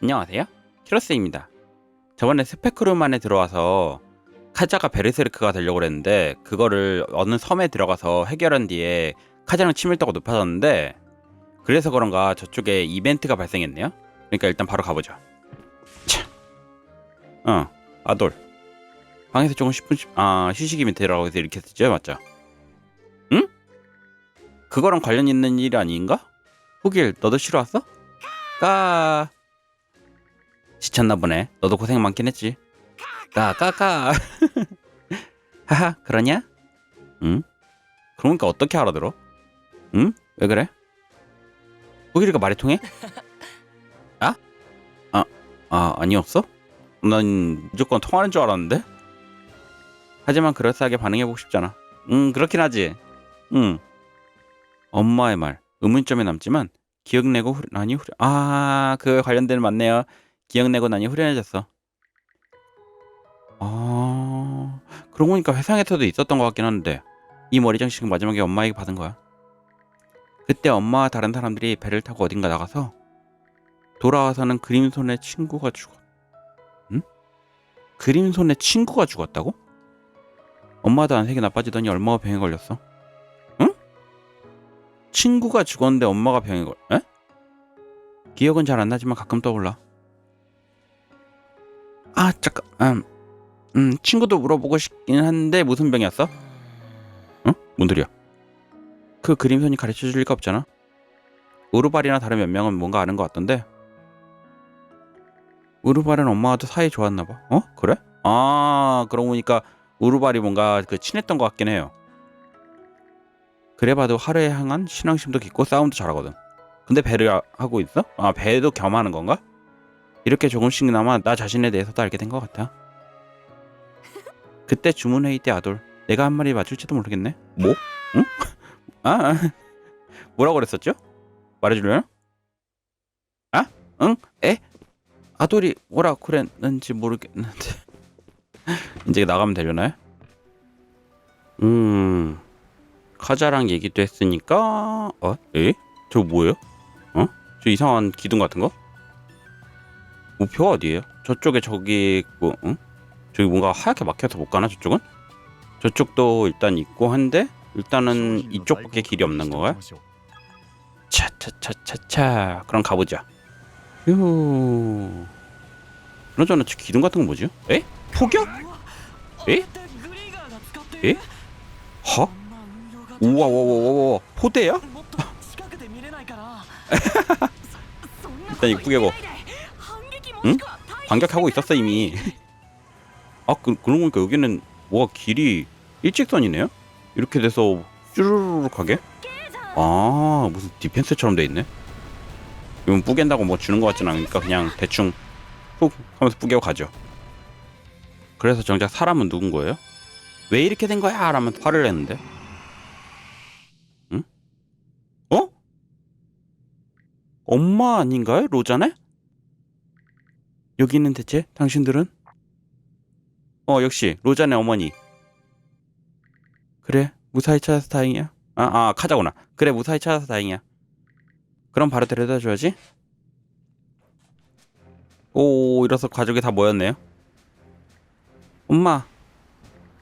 안녕하세요. 키로스입니다. 저번에 스페크룸 안에 들어와서 카자가 베르세르크가 되려고 그랬는데 그거를 어느 섬에 들어가서 해결한 뒤에 카자랑 친밀도가 높아졌는데 그래서 그런가 저쪽에 이벤트가 발생했네요. 그러니까 일단 바로 가보죠. 차. 어, 아돌. 방에서 조금 10분 아 휴식 이벤트라고 해서 이렇게 쓰죠, 맞죠? 응? 그거랑 관련 있는 일 아닌가? 후길 너도 쉬러 왔어? 까 지쳤나 보네. 너도 고생 많긴 했지. 까까까. 하하, 그러냐? 응? 그러니까 어떻게 알아들어? 응? 왜 그래? 호길이가 말이 통해? 아? 아, 아 아니었어? 난 무조건 통하는 줄 알았는데. 하지만 그럴싸하게 반응해보고 싶잖아. 응, 그렇긴 하지. 응. 엄마의 말 의문점이 남지만 기억내고 후, 나니 후련. 아, 그 관련된 맞네요. 기억내고 나니 후련해졌어. 아, 그러고 보니까 회상에서도 있었던 것 같긴 한데 이 머리 장식은 마지막에 엄마에게 받은 거야. 그때 엄마와 다른 사람들이 배를 타고 어딘가 나가서 돌아와서는 그림손의 친구가 죽었. 응? 그림손의 친구가 죽었다고? 엄마도 안색이 나빠지더니 얼마가 병에 걸렸어. 응? 친구가 죽었는데 엄마가 병에 걸. 에? 기억은 잘 안 나지만 가끔 떠올라. 아 잠깐 음, 음 친구도 물어보고 싶긴 한데 무슨 병이었어? 응? 뭔 소리야? 그 그림선이 가르쳐줄 리가 없잖아 우르발이나 다른 몇 명은 뭔가 아는 것 같던데 우르발은 엄마와도 사이 좋았나 봐 어? 그래? 아 그러고 보니까 우르발이 뭔가 그 친했던 것 같긴 해요 그래봐도 하루에 향한 신앙심도 깊고 싸움도 잘하거든 근데 배를 하고 있어? 아 배도 겸하는 건가? 이렇게 조금씩나마 나 자신에 대해서도 알게 된 것 같아. 그때 주문회의 때 아돌 내가 한 말이 맞을지도 모르겠네. 뭐? 응? 아, 아. 뭐라고 그랬었죠? 말해줄래요? 아? 응? 에? 아돌이 뭐라 그랬는지 모르겠는데 이제 나가면 되려나요? 음 카자랑 얘기도 했으니까 어? 에? 저 뭐예요? 어? 저 이상한 기둥 같은 거? 우표가 어디에요? 저쪽에 저기 뭐 응? 저기 뭔가 하얗게 막혀서 못 가나 저쪽은? 저쪽도 일단 있고 한데 일단은 이쪽밖에 길이 없는 거야? 차차차차차 그럼 가보자 휴 그나저나 저 기둥 같은 건 뭐지? 에? 폭격? 에? 에? 하? 우와 와와와와 포대야? 일단 이쁘게 고 응? 반격하고 있었어 이미 아 그, 그러고 보니까 여기는 뭐가 길이 일직선이네요? 이렇게 돼서 쭈르륵 하게? 아 무슨 디펜스처럼 돼 있네 이건 뿌갠다고 뭐 주는 것 같진 않으니까 그냥 대충 훅 하면서 뿌개고 가죠 그래서 정작 사람은 누군 거예요? 왜 이렇게 된 거야? 라면 화를 냈는데 응? 어? 엄마 아닌가요? 로자네? 여기 있는 대체 당신들은? 어 역시 로자네 어머니 그래 무사히 찾아서 다행이야 아, 아 카자구나 그래 무사히 찾아서 다행이야 그럼 바로 데려다 줘야지 오 이래서 가족이 다 모였네요 엄마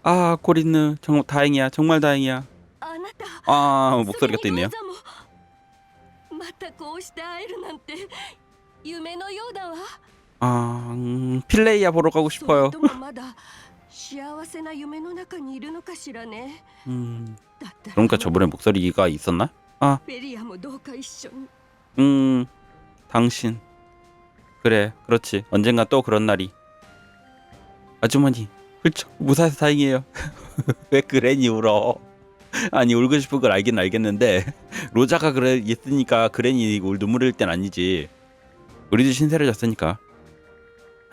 아 코린느 정말 다행이야 정말 다행이야 あなた 아 목소리가 또 있네요 またこうして会えるなんて夢のようだわ 아 음, 필레이야 보러 가고 それ 싶어요 ともまだ幸せな夢の中にいるのかしらね 음 だったら 그러니까 저번에 목소리가 있었나? ベリアもどうか一緒に 음, 당신. 그래, 그렇지. 언젠가 또 그런 날이. 아주머니, 훌쩍 무사해서 다행이에요. 왜 그래니 울어? 아니 울고 싶은 걸 알긴 알겠는데 로자가 그래 했으니까 그래니 울 눈물 흘릴 땐 아니지. 우리도 신세를 졌으니까.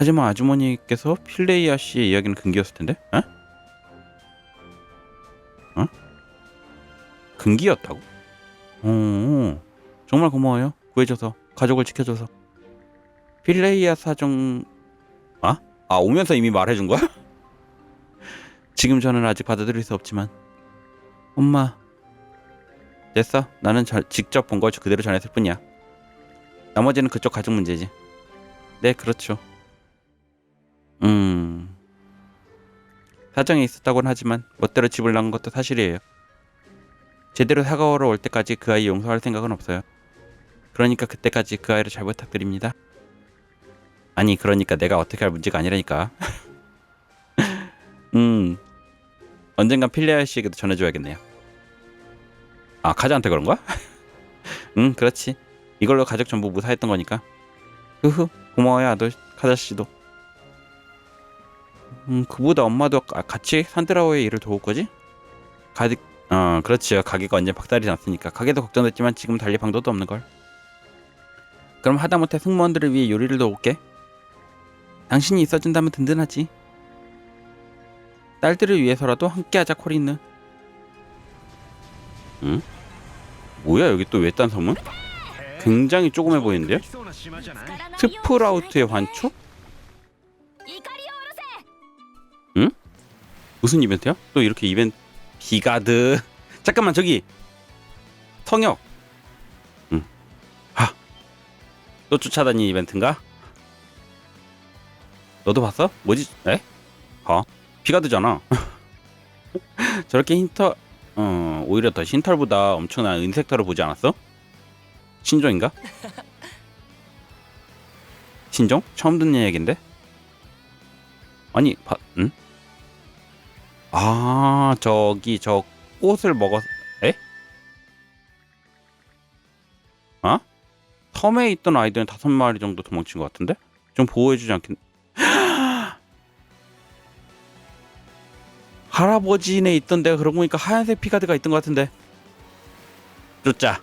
하지만 아주머니께서 필레이아 씨의 이야기는 금기였을 텐데? 어? 어? 금기였다고? 어. 정말 고마워요. 구해줘서 가족을 지켜줘서. 필레이아 사정 아? 아 오면서 이미 말해준 거야? 지금 저는 아직 받아들일 수 없지만 엄마 됐어. 나는 저, 직접 본 걸 그대로 전했을 뿐이야. 나머지는 그쪽 가족 문제지. 네, 그렇죠. 음. 사정이 있었다고는 하지만 멋대로 집을 나간 것도 사실이에요. 제대로 사과하러 올 때까지 그 아이 용서할 생각은 없어요. 그러니까 그때까지 그 아이를 잘 부탁드립니다. 아니, 그러니까 내가 어떻게 할 문제가 아니라니까. 음. 언젠간 필레아 씨에게도 전해줘야겠네요. 아, 카즈한테 그런 거야? 응, 그렇지. 이걸로 가족 전부 무사했던 거니까. 흐흐, 고마워요, 아들 카자 씨도. 음, 그보다 엄마도 가- 같이 산드라오의 일을 도울 거지? 가디, 어, 그렇지요. 가게가 언제 박살이 났으니까. 가게도 걱정됐지만 지금 달리 방도도 없는 걸. 그럼 하다못해 승무원들을 위해 요리를 도울게. 당신이 있어준다면 든든하지. 딸들을 위해서라도 함께하자, 코린느. 응? 뭐야 여기 또 외딴 섬은? 굉장히 조그매 보이는데요? 스프라우트의 환초? 응? 무슨 이벤트야? 또 이렇게 이벤트 비가드 잠깐만 저기 성역 응. 아, 또 쫓아다니 이벤트인가? 너도 봤어? 뭐지? 에? 어? 비가드잖아 저렇게 흰털 어 오히려 더 흰털보다 엄청난 은색털을 보지 않았어? 신종인가? 신종? 처음 듣는 얘긴데? 아니, 바, 응? 아 저기 저 꽃을 먹었 에? 어? 섬에 있던 아이들은 다섯 마리 정도 도망친 것 같은데 좀 보호해주지 않겠? 할아버지네 있던 데가 그러고 보니까 하얀색 피가드가 있던 것 같은데 쫓자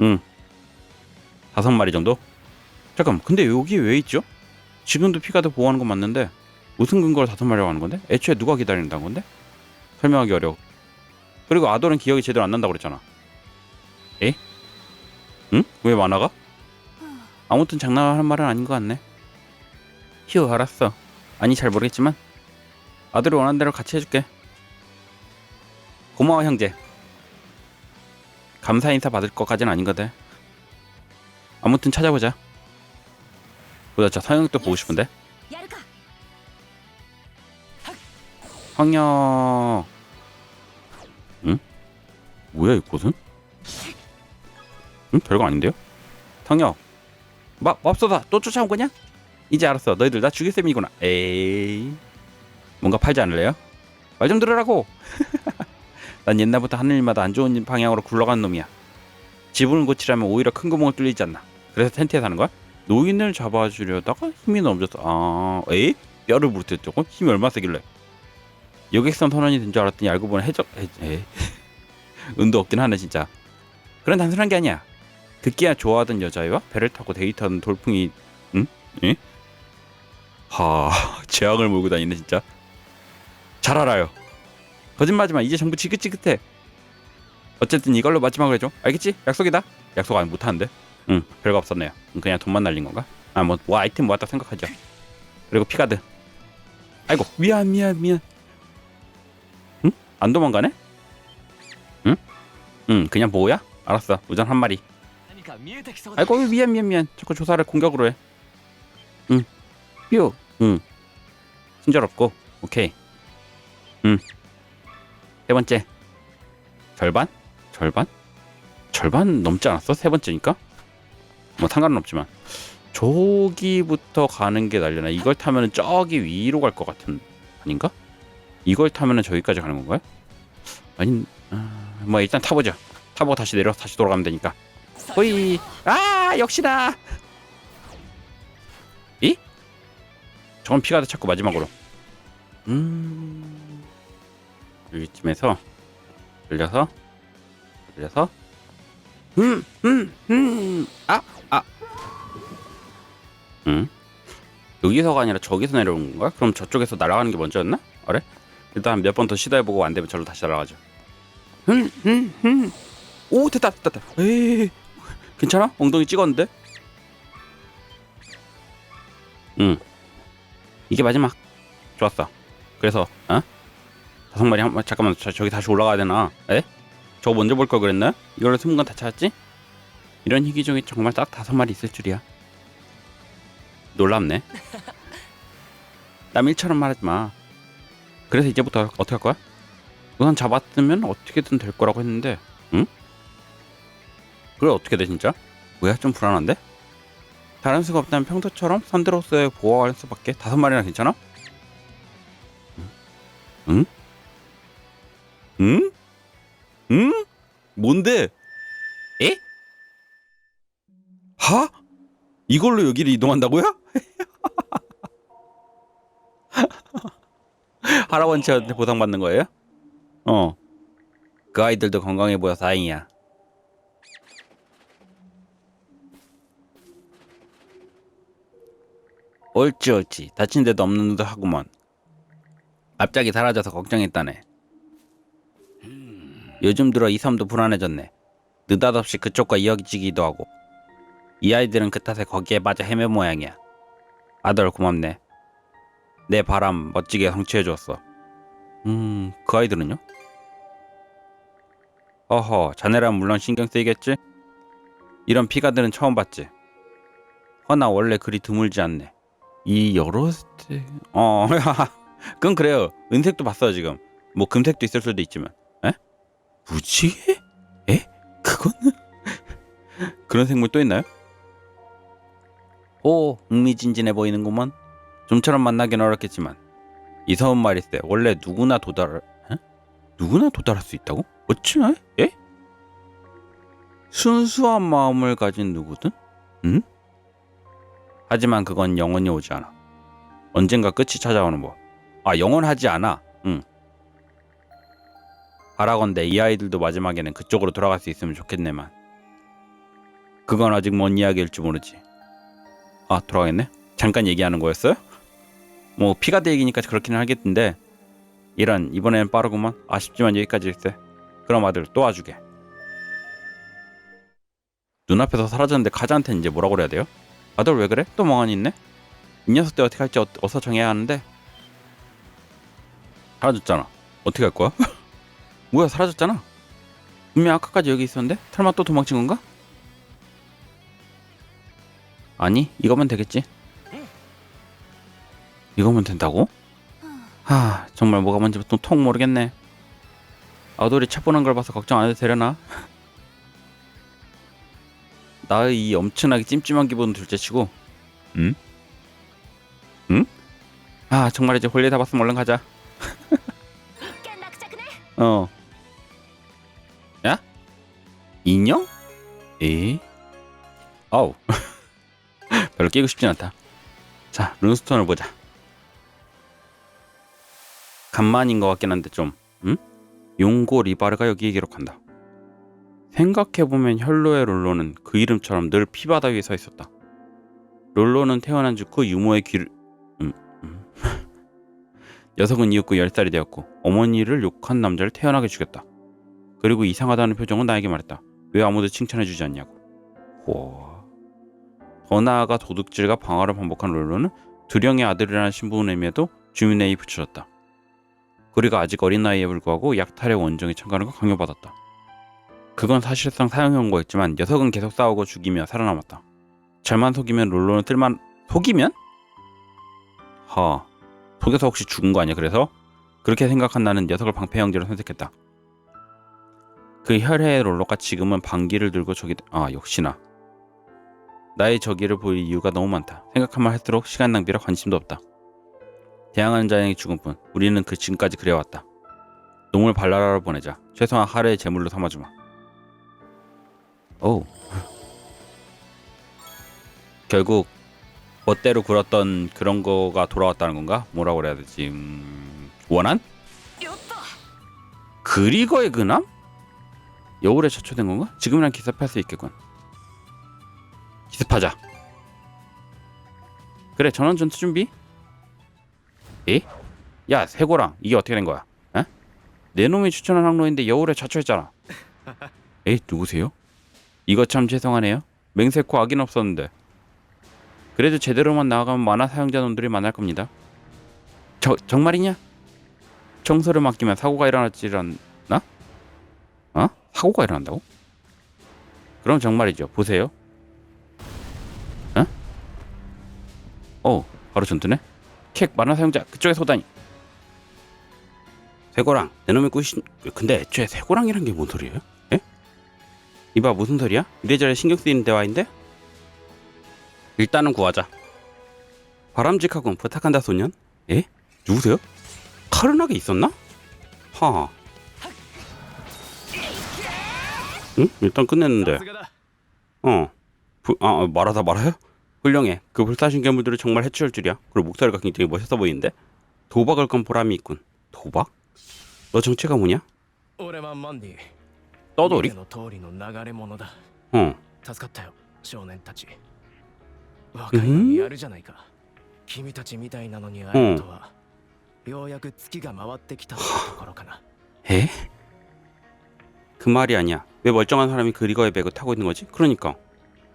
응 다섯 마리 정도 잠깐 근데 여기 왜 있죠? 지금도 피가드 보호하는 건 맞는데 무슨 근거로 마리라고 하는 건데? 애초에 누가 기다린다는 건데? 설명하기 어려워. 그리고 아돌은 기억이 제대로 안 난다고 그랬잖아. 에? 응? 왜 만화가? 아무튼 장난하는 말은 아닌 것 같네. 휴, 알았어. 아니, 잘 모르겠지만 아들이 원하는 대로 같이 해줄게. 고마워, 형제. 감사 인사 받을 것까지는 아닌거든. 아무튼 찾아보자. 보자, 저 서영도 보고 싶은데. 황역 응? 뭐야 이곳은? 응? 별거 아닌데요? 탕역 막 맙소사 또 쫓아온 거냐? 이제 알았어 너희들 나 죽일 셈이구나 에이 뭔가 팔지 않을래요? 말 좀 들으라고 난 옛날부터 하늘마다 안 좋은 방향으로 굴러간 놈이야 지붕을 고치려면 오히려 큰 구멍을 뚫리지 않나 그래서 텐트에 사는 거야? 노인을 잡아주려다가 힘이 넘쳤어 아 에이? 뼈를 부르트렸다고? 힘이 얼마나 세길래 여객선 선원이 된 줄 알았더니 알고 보니 해적. 운도 없긴 하네 진짜. 그런 단순한 게 아니야. 듣기야 좋아하던 여자애와 배를 타고 데이트하는 돌풍이 응? 예? 하 재앙을 몰고 다니네 진짜. 잘 알아요. 거짓말하지마 이제 정부 지긋지긋해. 어쨌든 이걸로 마지막으로 해줘. 알겠지? 약속이다. 약속 안 못하는데. 응 별거 없었네요. 응, 그냥 돈만 날린 건가? 아 뭐 뭐 아이템 모았다 생각하죠. 그리고 피가드. 아이고 미안 미안 미안 안 도망가네? 응? 응 그냥 보호야? 알았어 우선 한 마리 아이고 미안 미안 미안 자꾸 조사를 공격으로 해 응. 뾰. 응. 친절없고 오케이 응 세 번째 절반? 절반? 절반 넘지 않았어? 세 번째니까? 뭐 상관은 없지만 저기부터 가는 게 날려나 이걸 타면은 저기 위로 갈 것 같은 아닌가? 이걸 타면은 저기까지 가는 건가요? 아니 아, 뭐 일단 타보자 타보고 다시 내려 다시 돌아가면 되니까 호이 아 역시나 이? 저건 피가드 찾고 마지막으로 음 여기쯤에서 돌려서 돌려서 음 음 음 아 아 음 여기서가 아니라 저기서 내려오는 건가? 그럼 저쪽에서 날아가는 게 먼저였나? 그래? 일단 몇 번 더 시도해보고 안 되면 절로 다시 날아가죠. 흠, 흠, 흠. 오 됐다 됐다 됐다. 에이 괜찮아? 엉덩이 찍었는데? 응. 이게 마지막. 좋았어. 그래서 어? 다섯 마리 한 마- 잠깐만 저, 저기 다시 올라가야 되나? 에? 저거 먼저 볼 걸 그랬나? 이걸로 스무건 다 찾았지? 이런 희귀종이 정말 딱 다섯 마리 있을 줄이야. 놀랍네. 남 일처럼 말하지 마. 그래서 이제부터 어떻게 할 거야? 우선 잡았으면 어떻게든 될 거라고 했는데, 응? 그래 어떻게 돼 진짜? 뭐야 좀 불안한데? 다른 수가 없다면 평소처럼 선드로스에 보호할 수밖에 다섯 마리나 괜찮아? 응? 응? 응? 뭔데? 에? 하? 이걸로 여기를 이동한다고요? 할아버지한테 보상받는 거예요? 어. 그 아이들도 건강해 보여 다행이야. 옳지 옳지 다친 데도 없는 듯 하구먼. 갑자기 사라져서 걱정했다네. 요즘 들어 이 섬도 불안해졌네. 느닷없이 그쪽과 이어지기도 하고. 이 아이들은 그 탓에 거기에 빠져 헤매 모양이야. 아들 고맙네. 내 바람 멋지게 성취해 주었어. 음, 그 아이들은요? 어허, 자네라면 물론 신경 쓰이겠지? 이런 피가들은 처음 봤지. 허나 원래 그리 드물지 않네. 이 여러 스테... 어, 그건 그래요. 은색도 봤어요 지금. 뭐 금색도 있을 수도 있지만. 에? 무지개? 에? 그거는 그런 생물 또 있나요? 오, 흥미진진해 보이는구먼. 좀처럼 만나긴 어렵겠지만 이 섬은 말일세 원래 누구나 도달 에? 누구나 도달할 수 있다고? 어찌나? 예? 순수한 마음을 가진 누구든? 응? 하지만 그건 영원히 오지 않아. 언젠가 끝이 찾아오는 법. 아 영원하지 않아. 응. 바라건대 이 아이들도 마지막에는 그쪽으로 돌아갈 수 있으면 좋겠네만. 그건 아직 먼 이야기일지 모르지. 아 돌아가겠네. 잠깐 얘기하는 거였어요? 뭐 피가 대 얘기니까 그렇기는 하겠는데 이런 이번엔 빠르구만 아쉽지만 여기까지 일세 그럼 아들 또 와주게 눈앞에서 사라졌는데 카자한테는 이제 뭐라고 그래야 돼요? 아들 왜 그래? 또 멍하니 있네? 이 녀석들 어떻게 할지 어, 어서 정해야 하는데 사라졌잖아 어떻게 할 거야? 뭐야 사라졌잖아 분명 아까까지 여기 있었는데 설마 또 도망친 건가? 아니 이거면 되겠지 이거면 된다고? 하 정말 뭐가 뭔지 통 모르겠네 아돌이 차분한 걸 봐서 걱정 안 해도 되려나? 나의 이 엄청나게 찜찜한 기분 둘째치고 응? 응? 아 정말 이제 홀리 다 봤으면 얼른 가자 어 야? 인형? 에이? 아우 별로 끼고 싶진 않다 자 룬스톤을 보자 간만인 것 같긴 한데 좀 응? 용고 리바르가 여기에 기록한다. 생각해보면 혈로의 롤로는 그 이름처럼 늘 피바다 위에 서 있었다. 롤로는 태어난 직후 유모의 귀를 음, 음. 녀석은 이윽고 10살이 되었고 어머니를 욕한 남자를 태어나게 죽였다. 그리고 이상하다는 표정은 나에게 말했다. 왜 아무도 칭찬해주지 않냐고. 호... 더 나아가 도둑질과 방화를 반복한 롤로는 두령의 아들이라는 신분임에도 주민에 이 붙여졌다 그리고 아직 어린 나이에 불구하고 약탈의 원정에 참가하는 걸 강요받았다. 그건 사실상 사형 선고였지만 녀석은 계속 싸우고 죽이며 살아남았다. 잘만 속이면 롤로는 뜰만 속이면? 하 속여서 혹시 죽은 거 아니야 그래서? 그렇게 생각한 나는 녀석을 방패 형제로 선택했다. 그 혈해의 롤로가 지금은 방귀를 들고 저기 아 역시나 나의 저기를 보일 이유가 너무 많다. 생각하면 할수록 시간 낭비라 관심도 없다. 태양하는 자의 죽은 뿐 우리는 그 지금까지 그래왔다. 농을 발랄하러 보내자. 최소한 하루의 재물로 삼아주마. 오. 결국 멋대로 굴었던 그런 거가 돌아왔다는 건가? 뭐라고 그래야 되지? 음... 원한? 그리거의 그남? 여울에 처초된 건가? 지금이랑 기습할 수 있겠군. 기습하자. 그래 전원 전투 준비? 에? 야 세고랑 이게 어떻게 된 거야? 에? 내 놈이 추천한 항로인데 여울에 자초했잖아. 에 누구세요? 이거 참 죄송하네요. 맹세코 악인 없었는데. 그래도 제대로만 나아가면 만화 사용자 놈들이 만날 겁니다. 저 정말이냐? 청소를 맡기면 사고가 일어났지 않나? 어? 사고가 일어난다고? 그럼 정말이죠. 보세요. 어? 어 바로 전투네 킥 만화 사용자 그쪽에 소다니 새고랑 내놈의 꾸신 근데 애초에 새고랑이란 게 뭔 소리예요? 예? 이봐 무슨 소리야? 이래저래 신경 쓰이는 대화인데? 일단은 구하자 바람직하군 부탁한다 소년 예? 누구세요? 카르나게 있었나? 하 응? 일단 끝냈는데 어 부, 아 어, 말하다 말아요? 훌륭해. 그 불사신 괴물들을 정말 해치울 줄이야. 그리고 목소리가 굉장히 멋있어 보이는데? 도박을 건 보람이 있군. 도박? 너 정체가 뭐냐? 떠돌이? 응. 응. 어. 음? 어. 에? 그 말이 아니야. 왜 멀쩡한 사람이 그 리거에 배그 타고 있는 거지? 그러니까.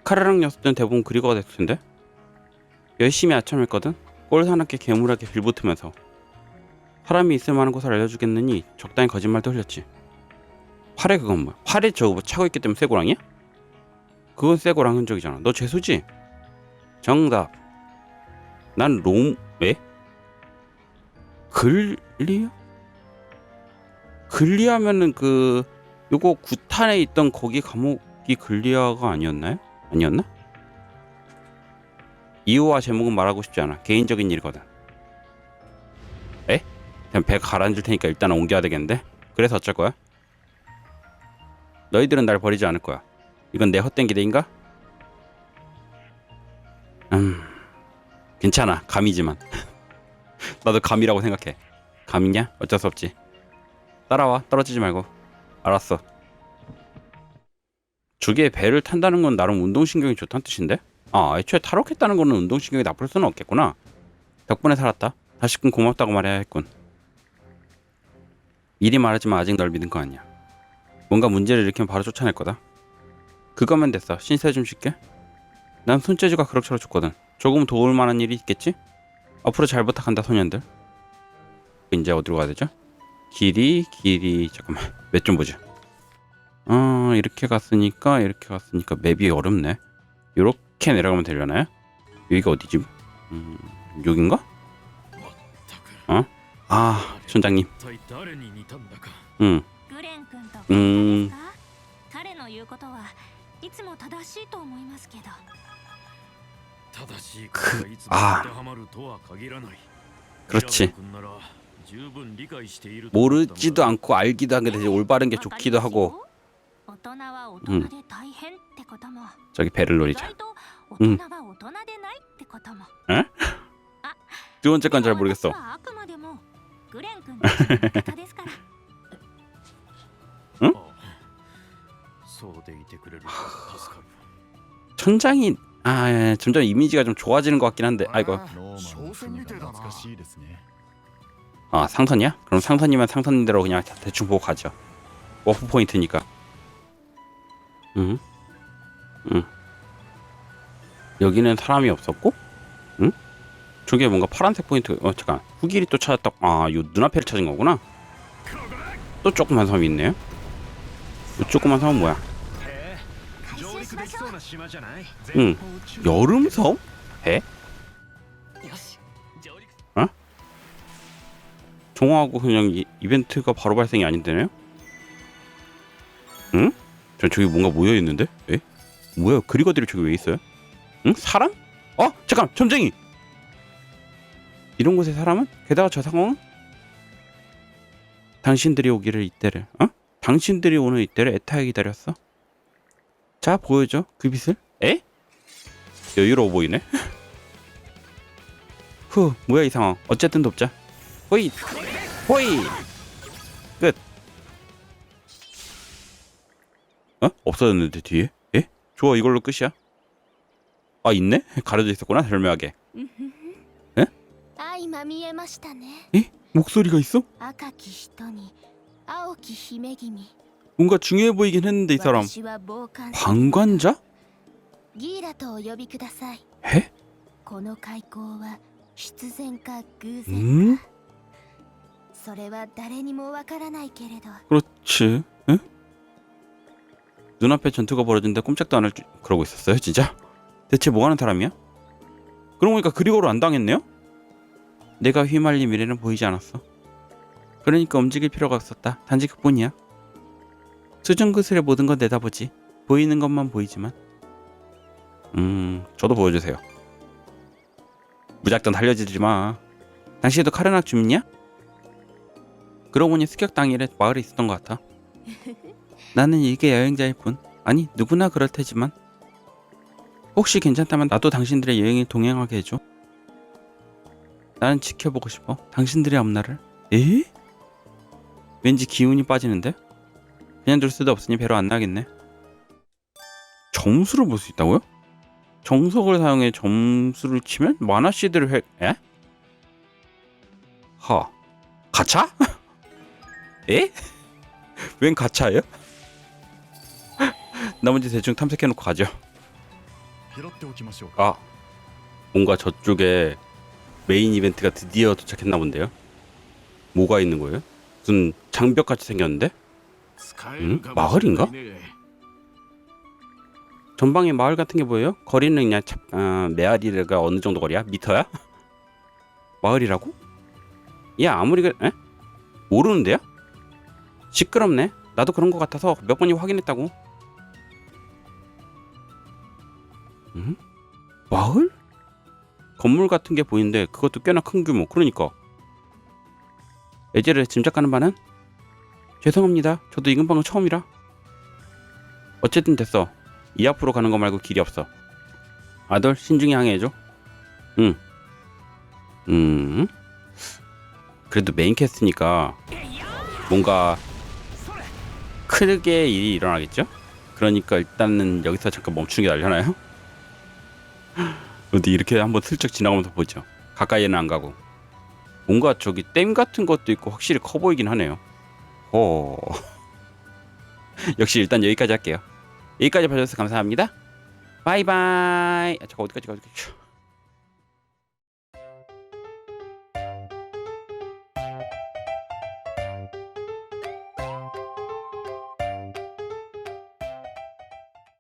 카르랑 녀석들은 대부분 그리거가 됐을 텐데? 열심히 아참했거든? 꼴 사납게 괴물하게 빌붙으면서. 사람이 있을 만한 곳을 알려주겠느니 적당히 거짓말도 흘렸지. 활에 그건 뭐야? 활에 저거 뭐 차고 있기 때문에 쇠고랑이야? 그건 쇠고랑 흔적이잖아. 너 죄수지? 정답. 난 롬... 왜? 글리야? 글리아면은 그 요거 구탄에 있던 거기 감옥이 글리아가 아니었나요? 아니었나? 이유와 제목은 말하고 싶지 않아. 개인적인 일이거든. 에? 그냥 배 가라앉을 테니까 일단 옮겨야 되겠는데? 그래서 어쩔 거야? 너희들은 날 버리지 않을 거야. 이건 내 헛된 기대인가? 음, 괜찮아. 감이지만. 나도 감이라고 생각해. 감이냐? 어쩔 수 없지. 따라와. 떨어지지 말고. 알았어. 저게 배를 탄다는 건 나름 운동신경이 좋다는 뜻인데? 아, 애초에 탈옥했다는 거는 운동신경이 나쁠 수는 없겠구나. 덕분에 살았다. 다시금 고맙다고 말해야 했군. 미리 말하지만 아직 널 믿은 거 아니야. 뭔가 문제를 일으키면 바로 쫓아낼 거다. 그거면 됐어. 신세 좀 쉴게. 난 손재주가 그럭저럭 좋거든. 조금 도울 만한 일이 있겠지? 앞으로 잘 부탁한다 소년들. 이제 어디로 가야 되죠? 길이 길이 잠깐만 맵좀 보자. 어, 이렇게 갔으니까 이렇게 갔으니까 맵이 어렵네. 이렇게 내려가면 되려나요? 여기가 어디지? 음, 여긴가? 어? 아, 촌장님. 응. 음. 음. 그, 아. 그렇지. 모르지도 않고 알기도 하게 되지 올바른 게 좋기도 하고 大人は大人で大変ってことも、 저기 배를 意 노리자. 外と大人は大人でないってことも、 두 번째 건 잘 でも 모르겠어. 私はあくまでもグレン君たちの味方ですからそうでいてくれると助かる 천장이 아 예, 점점 이미지가 좀 좋아지는 것 같긴 한데 아이고 ローマの船が懐かしいですね 아 상선이야? 그럼 상선이면 상선대로 그냥 대충 보고 가죠. 워프 포인트니까. 응? 응. 여기는 사람이 없었고? 응? 저게 뭔가 파란색 포인트, 어, 잠깐. 후길이 또 찾았다. 아, 요 눈앞에를 찾은 거구나? 또 조그만 섬이 있네요? 요 조그만 섬은 뭐야? 응. 여름 섬? 해? 어? 종호하고 그냥 이, 이벤트가 바로 발생이 아닌데요? 응? 전 저기 뭔가 모여 있는데? 에? 뭐야? 그리거들이 저기 왜 있어요? 응? 사람? 어? 잠깐! 점쟁이! 이런 곳에 사람은? 게다가 저 상황은? 당신들이 오기를 이때를 어? 당신들이 오는 이때를 애타게 기다렸어 자 보여줘 그 빛을 에? 여유로워 보이네 후 뭐야 이 상황 어쨌든 돕자 호이 호이 어? 없어졌는데 뒤에? 예? 좋아 이걸로 끝이야? 아 있네? 가려져 있었구나 절묘하게 예? 에? 에? 예? 목소리가 있어? 뭔가 중요해 보이긴 했는데 이 사람 방관자? 에? 음? 그렇지 에? 눈앞에 전투가 벌어진데 꼼짝도 안 할 줄 그러고 있었어요 진짜? 대체 뭐 하는 사람이야? 그러고 보니까 그리고로 안 당했네요? 내가 휘말린 미래는 보이지 않았어. 그러니까 움직일 필요가 없었다. 단지 그뿐이야. 수정구슬의 모든 건 내다보지. 보이는 것만 보이지만. 음, 저도 보여주세요. 무작정 달려지지 마. 당신도 카르낙 주민이야? 그러고 보니 습격 당일에 마을에 있었던 것 같아. 나는 일개 여행자일 뿐. 아니 누구나 그럴 테지만 혹시 괜찮다면 나도 당신들의 여행에 동행하게 해줘. 나는 지켜보고 싶어. 당신들의 앞날을. 에? 왠지 기운이 빠지는데? 그냥 둘 수도 없으니 배로 안 나겠네. 점수를 볼 수 있다고요? 정석을 사용해 점수를 치면 만화 시드를 획... 에? 하... 가차? 에? 웬 가차예요? 나머지 대충 탐색해놓고 가죠. 아, 뭔가 저쪽에 메인 이벤트가 드디어 도착했나 본데요. 뭐가 있는 거예요? 무슨 장벽 같이 생겼는데? 응? 마을인가? 전방에 마을 같은 게 보여요? 거리는 그냥 차, 어, 아, 메아리가 어느 정도 거리야? 미터야? 마을이라고? 야 아무리 그 에? 모르는데요? 시끄럽네. 나도 그런 것 같아서 몇 번이 확인했다고. 음? 마을? 건물 같은 게 보이는데 그것도 꽤나 큰 규모. 그러니까 예제를 짐작하는 바는 죄송합니다. 저도 이 근 방은 처음이라. 어쨌든 됐어. 이 앞으로 가는 거 말고 길이 없어. 아들 신중히 항해해줘. 응. 음. 그래도 메인 캐스트니까 뭔가 크게 일이 일어나겠죠? 그러니까 일단은 여기서 잠깐 멈추는 게 낫려나요? 어디 이렇게 한번 슬쩍 지나가면서 보죠. 가까이에는 안 가고. 뭔가 저기 댐 같은 것도 있고 확실히 커 보이긴 하네요. 호. 역시 일단 여기까지 할게요. 여기까지 봐주셔서 감사합니다. 바이바이. 아, 잠깐 어디까지 가지?